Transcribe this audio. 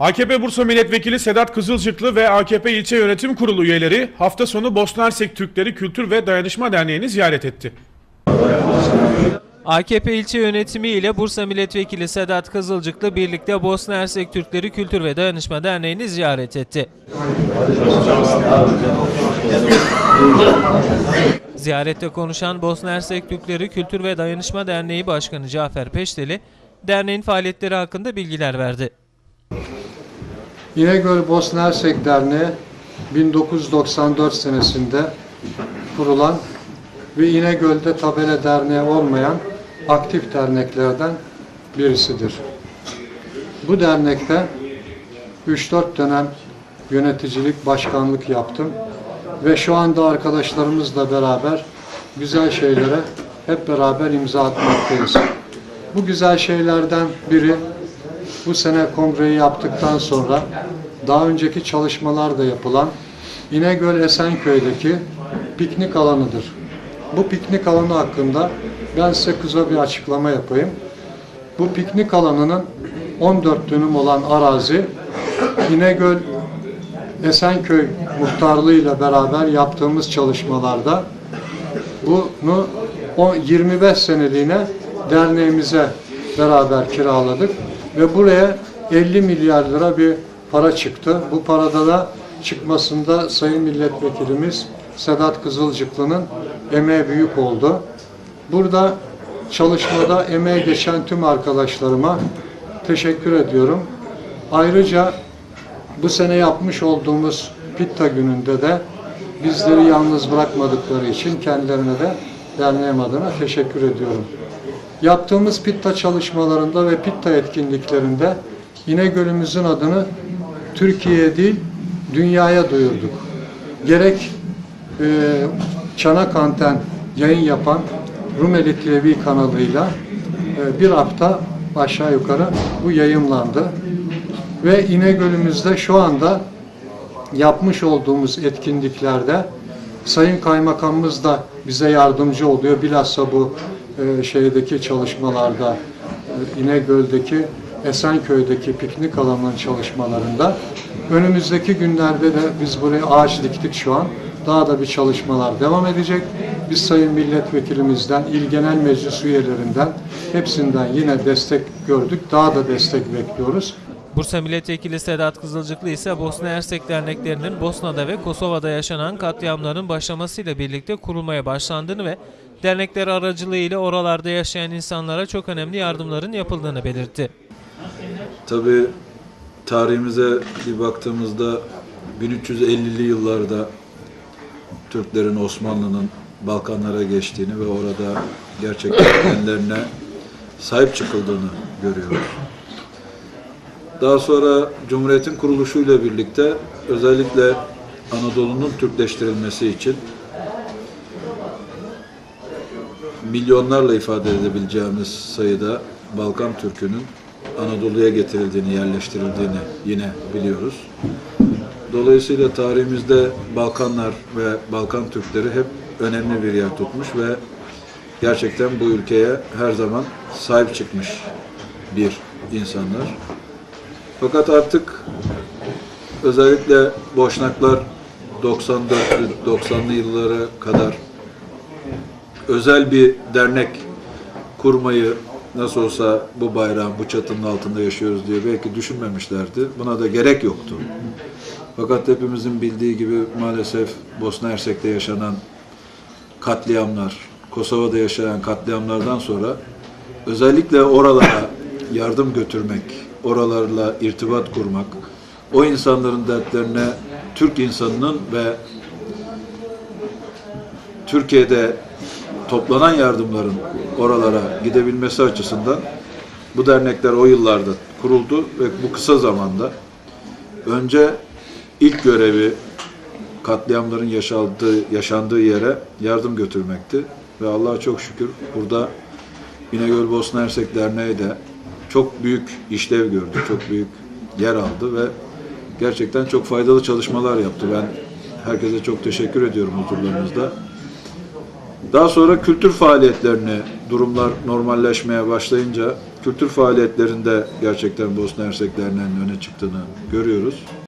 AKP Bursa Milletvekili Sedat Kızılcıklı ve AKP İlçe Yönetim Kurulu üyeleri hafta sonu Bosna Hersek Türkleri Kültür ve Dayanışma Derneği'ni ziyaret etti. AKP ilçe yönetimi ile Bursa Milletvekili Sedat Kızılcıklı birlikte Bosna Hersek Türkleri Kültür ve Dayanışma Derneği'ni ziyaret etti. Ziyarette konuşan Bosna Hersek Türkleri Kültür ve Dayanışma Derneği Başkanı Cafer Peşteli, derneğin faaliyetleri hakkında bilgiler verdi. İnegöl Bosna Hersek Derneği 1994 senesinde kurulan ve İnegöl'de tabela derneği olmayan aktif derneklerden birisidir. Bu dernekte 3-4 dönem yöneticilik, başkanlık yaptım ve şu anda arkadaşlarımızla beraber güzel şeylere hep beraber imza atmaktayız. Bu güzel şeylerden biri bu sene kongreyi yaptıktan sonra daha önceki çalışmalarda yapılan İnegöl Esenköy'deki piknik alanıdır. Bu piknik alanı hakkında ben size kısa bir açıklama yapayım. Bu piknik alanının 14 dönüm olan arazi İnegöl Esenköy muhtarlığı ile beraber yaptığımız çalışmalarda bunu o 25 seneliğine derneğimize beraber kiraladık ve buraya 50 milyar lira bir para çıktı. Bu parada da çıkmasında Sayın Milletvekilimiz Sedat Kızılcıklı'nın emeği büyük oldu. Burada çalışmada emeği geçen tüm arkadaşlarıma teşekkür ediyorum. Ayrıca bu sene yapmış olduğumuz Pitta gününde de bizleri yalnız bırakmadıkları için kendilerine de derneğim adına teşekkür ediyorum. Yaptığımız Pitta çalışmalarında ve Pitta etkinliklerinde İnegöl'ümüzün adını Türkiye'ye değil dünyaya duyurduk. Gerek e, Çanak Anten yayın yapan Rumeli TV kanalıyla e, bir hafta aşağı yukarı bu yayınlandı. Ve İnegöl'ümüzde şu anda yapmış olduğumuz etkinliklerde Sayın Kaymakamımız da bize yardımcı oluyor. Bilhassa bu e, şeydeki çalışmalarda e, İnegöl'deki Esenköy'deki piknik alanının çalışmalarında önümüzdeki günlerde de biz buraya ağaç diktik şu an. Daha da bir çalışmalar devam edecek. Biz Sayın Milletvekilimizden, İl Genel Meclis üyelerinden hepsinden yine destek gördük. Daha da destek bekliyoruz. Bursa Milletvekili Sedat Kızılcıklı ise Bosna Hersek derneklerinin Bosna'da ve Kosova'da yaşanan katliamların başlamasıyla birlikte kurulmaya başlandığını ve dernekler aracılığıyla oralarda yaşayan insanlara çok önemli yardımların yapıldığını belirtti. Tabii tarihimize bir baktığımızda 1350'li yıllarda Türklerin Osmanlı'nın Balkanlara geçtiğini ve orada gerçekten kendilerine sahip çıkıldığını görüyoruz. Daha sonra Cumhuriyet'in kuruluşuyla birlikte özellikle Anadolu'nun Türkleştirilmesi için milyonlarla ifade edebileceğimiz sayıda Balkan Türk'ünün Anadolu'ya getirildiğini, yerleştirildiğini yine biliyoruz. Dolayısıyla tarihimizde Balkanlar ve Balkan Türkleri hep önemli bir yer tutmuş ve gerçekten bu ülkeye her zaman sahip çıkmış bir insanlar. Fakat artık özellikle Boşnaklar 94 90'lı yıllara kadar özel bir dernek kurmayı nasıl olsa bu bayrağın, bu çatının altında yaşıyoruz diye belki düşünmemişlerdi. Buna da gerek yoktu. Fakat hepimizin bildiği gibi maalesef Bosna Hersek'te yaşanan katliamlar, Kosova'da yaşayan katliamlardan sonra özellikle oralara yardım götürmek, oralarla irtibat kurmak, o insanların dertlerine Türk insanının ve Türkiye'de toplanan yardımların oralara gidebilmesi açısından bu dernekler o yıllarda kuruldu ve bu kısa zamanda önce ilk görevi katliamların yaşandığı, yaşandığı yere yardım götürmekti. Ve Allah'a çok şükür burada İnegöl Bosna Hersek Derneği de çok büyük işlev gördü, çok büyük yer aldı ve gerçekten çok faydalı çalışmalar yaptı. Ben herkese çok teşekkür ediyorum huzurlarınızda. Daha sonra kültür faaliyetlerine durumlar normalleşmeye başlayınca kültür faaliyetlerinde gerçekten Bosna Hersek Derneği'nin öne çıktığını görüyoruz.